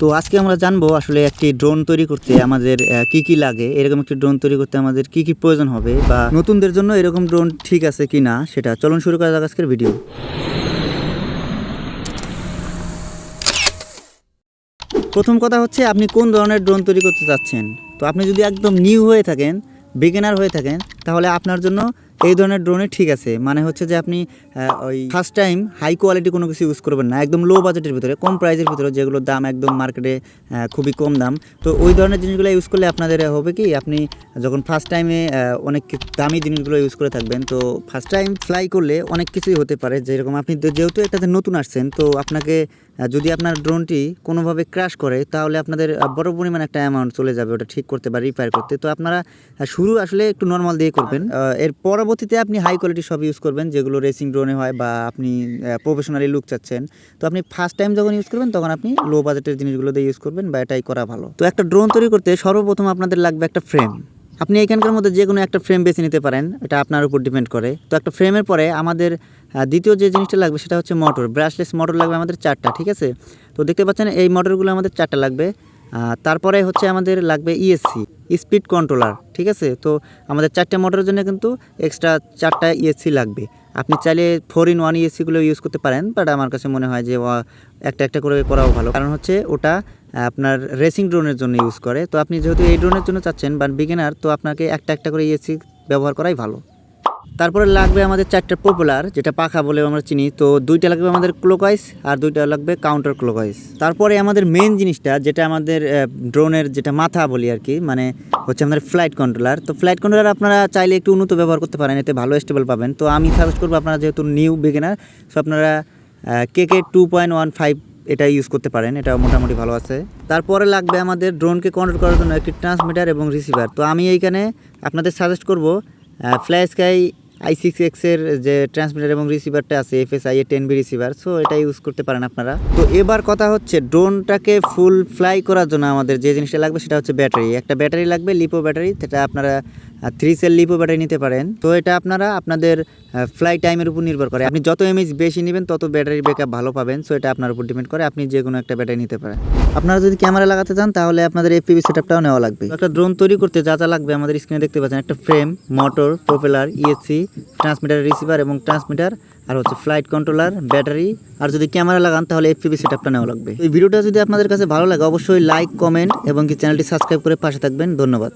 তো আজকে আমরা জানব আসলে একটি ড্রোন তৈরি করতে আমাদের কি কি লাগে, এরকম একটি ড্রোন তৈরি করতে আমাদের কি কি প্রয়োজন হবে বা নতুনদের জন্য এরকম ড্রোন ঠিক আছে কি না সেটা চলুন শুরু করা যাক আজকের ভিডিও প্রথম কথা হচ্ছে আপনি কোন ধরনের ড্রোন তৈরি করতে চাচ্ছেন? তো আপনি যদি একদম নিউ হয়ে থাকেন বিগিনার হয়ে থাকেন, তাহলে আপনার জন্য এই ধরনের ড্রোনে ঠিক আছে। মানে হচ্ছে যে আপনি ওই ফার্স্ট টাইম হাই কোয়ালিটি কোনো কিছু ইউজ করবেন না। একদম লো বাজেটের ভিতরে, কম প্রাইসের ভিতরে যেগুলোর দাম একদম মার্কেটে খুবই কম দাম। তো ওই ধরনের জিনিসগুলো ইউজ করলে আপনাদের হবে কি, আপনি যখন ফার্স্ট টাইমে অনেক দামি জিনিসগুলো ইউজ করে থাকবেন, তো ফার্স্ট টাইম ফ্লাই করলে অনেক কিছুই হতে পারে। যেরকম আপনি যেহেতু এটাতে নতুন আসছেন, তো আপনাকে যদি আপনার ড্রোনটি কোনোভাবে ক্র্যাশ করে, তাহলে আপনাদের বড় পরিমাণ একটা অ্যামাউন্ট চলে যাবে ওটা ঠিক করতে বা রিপেয়ার করতে। তো আপনারা শুরু আসলে একটু নর্মাল দিয়ে করবেন। এর পরবর্তীতে আপনি হাই কোয়ালিটি সব ইউজ করবেন, যেগুলো রেসিং ড্রোনে হয় বা আপনি প্রফেশনালি লুক চাচ্ছেন। তো আপনি ফার্স্ট টাইম যখন ইউজ করবেন, তখন আপনি লো বাজেটের জিনিসগুলো দিয়ে ইউজ করবেন বা এটাই করা ভালো। তো একটা ড্রোন তৈরি করতে সর্বপ্রথম আপনাদের লাগবে একটা ফ্রেম আপনি এখানকার মধ্যে যে কোনো একটা ফ্রেম বেছে নিতে পারেন, এটা আপনার উপর ডিপেন্ড করে। তো একটা ফ্রেমের পরে আমাদের দ্বিতীয় যে জিনিসটা লাগবে, সেটা হচ্ছে মোটর ব্রাশলেস মোটর লাগবে আমাদের চারটা, ঠিক আছে? তো দেখতে পাচ্ছেন, এই মোটরগুলো আমাদের চারটা লাগবে। তারপরে হচ্ছে আমাদের লাগবে E ইএসসি স্পিড কন্ট্রোলার ঠিক আছে? তো আমাদের চারটে মোটরের জন্য কিন্তু এক্সট্রা চারটা ইএসসি লাগবে। আপনি চাইলে ফোর ইন ওয়ান ইএসসিগুলো ইউজ করতে পারেন বাট আমার কাছে মনে হয় যে একটা একটা করে করাও ভালো। কারণ হচ্ছে ওটা আপনার রেসিং ড্রোনের জন্য ইউজ করে। তো আপনি যেহেতু এই ড্রোনের জন্য চাচ্ছেন বা বিগিনার তো আপনাকে একটা একটা করে ইএসসি ব্যবহার করাই ভালো। তারপরে লাগবে আমাদের চারটে পপুলার যেটা পাখা বলে আমরা চিনি। তো দুইটা লাগবে আমাদের ক্লোকওয়াইজ আর দুইটা লাগবে কাউন্টার ক্লোকওয়াইজ তারপরে আমাদের মেন জিনিসটা, যেটা আমাদের ড্রোনের যেটা মাথা বলি আর কি মানে হচ্ছে আমাদের ফ্লাইট কন্ট্রোলার তো ফ্লাইট কন্ট্রোলার আপনারা চাইলে একটু উন্নত ব্যবহার করতে পারেন, এতে ভালো স্টেবল পাবেন। তো আমি সাজেস্ট করব আপনারা যেহেতু নিউ বিগিনার সো আপনারা K K two point one five এটা ইউজ করতে পারেন এটা মোটামুটি ভালো আছে। তারপরে লাগবে আমাদের ড্রোনকে কন্ট্রোল করার জন্য একটি ট্রান্সমিটার এবং রিসিভার তো আমি এইখানে আপনাদের সাজেস্ট করব ಫ್ಲಾಸ್ಕಾಯಿ আই সিক্স এক্সের যে ট্রান্সমিটার এবং রিসিভারটা আছে F S I A ten B receiver so এটা ইউজ করতে পারেন আপনারা। তো এবার কথা হচ্ছে ড্রোনটাকে ফুল ফ্লাই করার জন্য আমাদের যে জিনিসটা লাগবে সেটা হচ্ছে ব্যাটারি একটা ব্যাটারি লাগবে লিপো ব্যাটারি যেটা আপনারা থ্রি সেল লিপো ব্যাটারি নিতে পারেন। তো এটা আপনারা আপনাদের ফ্লাই টাইমের উপর নির্ভর করে। আপনি যত এমএইচ বেশি নেবেন, তত ব্যাটারি ব্যাকআপ ভালো পাবেন। সো এটা আপনার উপর ডিপেন্ড করে, আপনি যে কোনো একটা ব্যাটারি নিতে পারেন। আপনারা যদি ক্যামেরা লাগাতে চান, তাহলে আপনাদের এফপিভি সেটআপটাও নেওয়া লাগবে। একটা ড্রোন তৈরি করতে যা যা লাগবে আমাদের স্ক্রিনে দেখতে পাচ্ছেন, একটা frame motor propeller ESC transmitter receiver এবং ট্রান্সমিটার আর হচ্ছে ফ্লাইট কন্ট্রোলার ব্যাটারি আর যদি ক্যামেরা লাগান তাহলে এফপিভি সেটআপটা নেওয়া লাগবে। এই ভিডিওটা যদি আপনাদের কাছে ভালো লাগে, অবশ্যই লাইক কমেন্ট এবং কি চ্যানেলটি সাবস্ক্রাইব করে পাশে থাকবেন। ধন্যবাদ।